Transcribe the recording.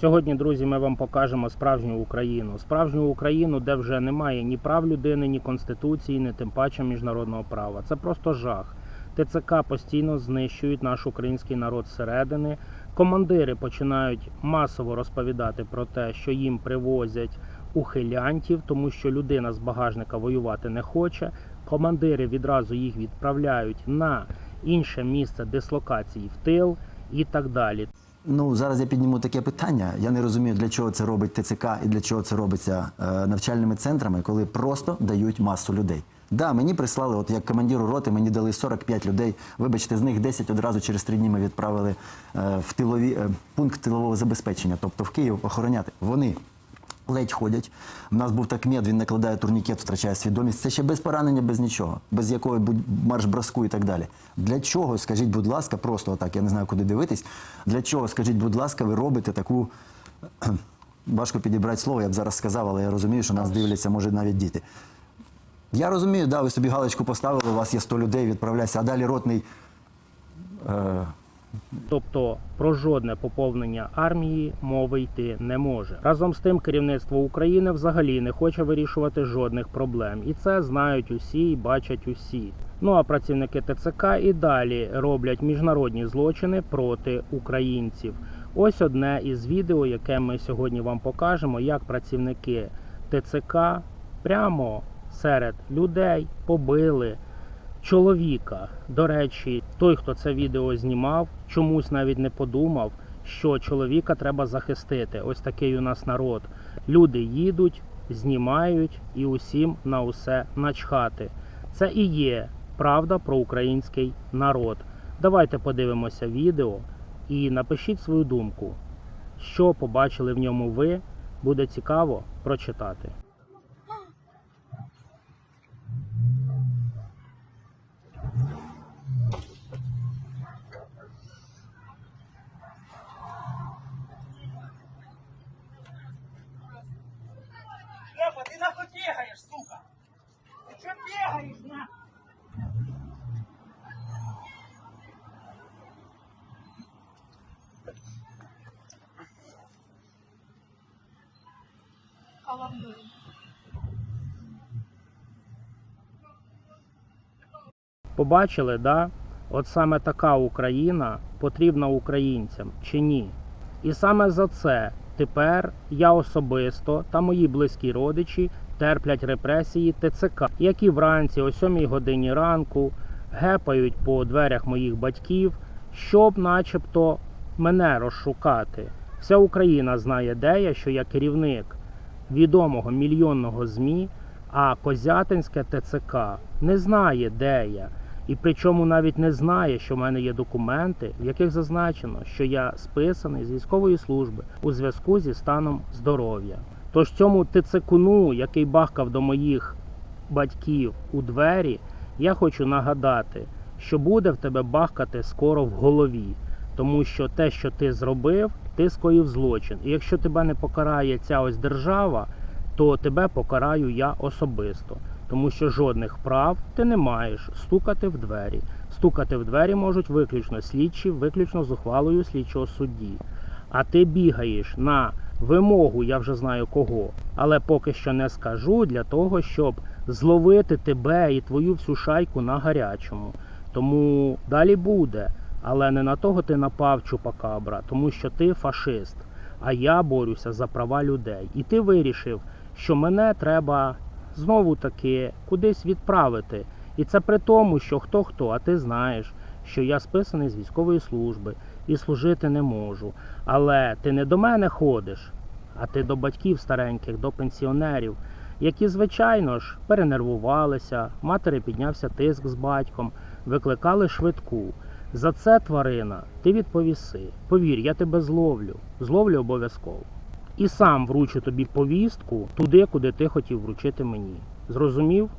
Сьогодні, друзі, ми вам покажемо справжню Україну. Справжню Україну, де вже немає ні прав людини, ні конституції, ні тим паче міжнародного права. Це просто жах. ТЦК постійно знищують наш український народ зсередини. Командири починають масово розповідати про те, що їм привозять ухилянтів, тому що людина з багажника воювати не хоче. Командири відразу їх відправляють на інше місце дислокації в тил і так далі. Ну зараз я підніму таке питання. Я не розумію, для чого це робить ТЦК і для чого це робиться е, навчальними центрами, коли просто дають масу людей. Да, мені прислали, от як командиру роти, мені дали 45 людей. Вибачте, з них 10 одразу через три дні ми відправили е, в тилові е, пункт тилового забезпечення, тобто в Київ охороняти. Вони ледь ходять. У нас був так мед, він накладає турнікет, втрачає свідомість. Це ще без поранення, без нічого, без якої марш броску і так далі. Для чого, скажіть, будь ласка, просто отак, я не знаю, куди дивитись. Для чого, скажіть, будь ласка, ви робите таку. Важко підібрати слово, я б зараз сказав, але я розумію, що нас дивляться, може, навіть діти. Я розумію, да, ви собі галочку поставили, у вас є 100 людей, відправляйся, а далі ротний. Е, Тобто про жодне поповнення армії мови йти не може. Разом з тим, керівництво України взагалі не хоче вирішувати жодних проблем, і це знають усі і бачать усі. Ну а працівники ТЦК і далі роблять міжнародні злочини проти українців. Ось одне із відео, яке ми сьогодні вам покажемо, як працівники ТЦК прямо серед людей побили чоловіка. До речі, той, хто це відео знімав, чомусь навіть не подумав, що чоловіка треба захистити. Ось такий у нас народ. Люди їдуть, знімають і усім на усе начхати. Це і є правда про український народ. Давайте подивимося відео і напишіть свою думку, що побачили в ньому ви. Буде цікаво прочитати. Лепа, ты нахуй бегаешь, сука? Ты что бегаешь, на? Побачили, да? От саме така Україна потрібна українцям чи ні? І саме за це тепер я особисто та мої близькі родичі терплять репресії ТЦК, які вранці о 7 годині ранку гепають по дверях моїх батьків, щоб начебто мене розшукати. Вся Україна знає, де я, що я керівник відомого мільйонного ЗМІ, а Козятинське ТЦК не знає, де я. І причому навіть не знає, що в мене є документи, в яких зазначено, що я списаний з військової служби у зв'язку зі станом здоров'я. Тож цьому ТЦКуну, який бахкав до моїх батьків у двері, я хочу нагадати, що буде в тебе бахкати скоро в голові, тому що те, що ти зробив, ти скоїв злочин. І якщо тебе не покарає ця ось держава, то тебе покараю я особисто. Тому що жодних прав ти не маєш стукати в двері. Стукати в двері можуть виключно слідчі, виключно з ухвалою слідчого судді. А ти бігаєш на вимогу, я вже знаю кого, але поки що не скажу для того, щоб зловити тебе і твою всю шайку на гарячому. Тому далі буде. Але не на того ти напав чупакабра, тому що ти фашист. А я борюся за права людей. І ти вирішив, що мене треба знову таки кудись відправити. І це при тому, що хто хто, а ти знаєш, що я списаний з військової служби і служити не можу. Але ти не до мене ходиш, а ти до батьків стареньких, до пенсіонерів, які, звичайно ж, перенервувалися, матері піднявся тиск з батьком, викликали швидку. За це, тварина, ти відповіси. Повір, я тебе зловлю, зловлю обов'язково. І сам вручу тобі повістку туди, куди ти хотів вручити мені. Зрозумів?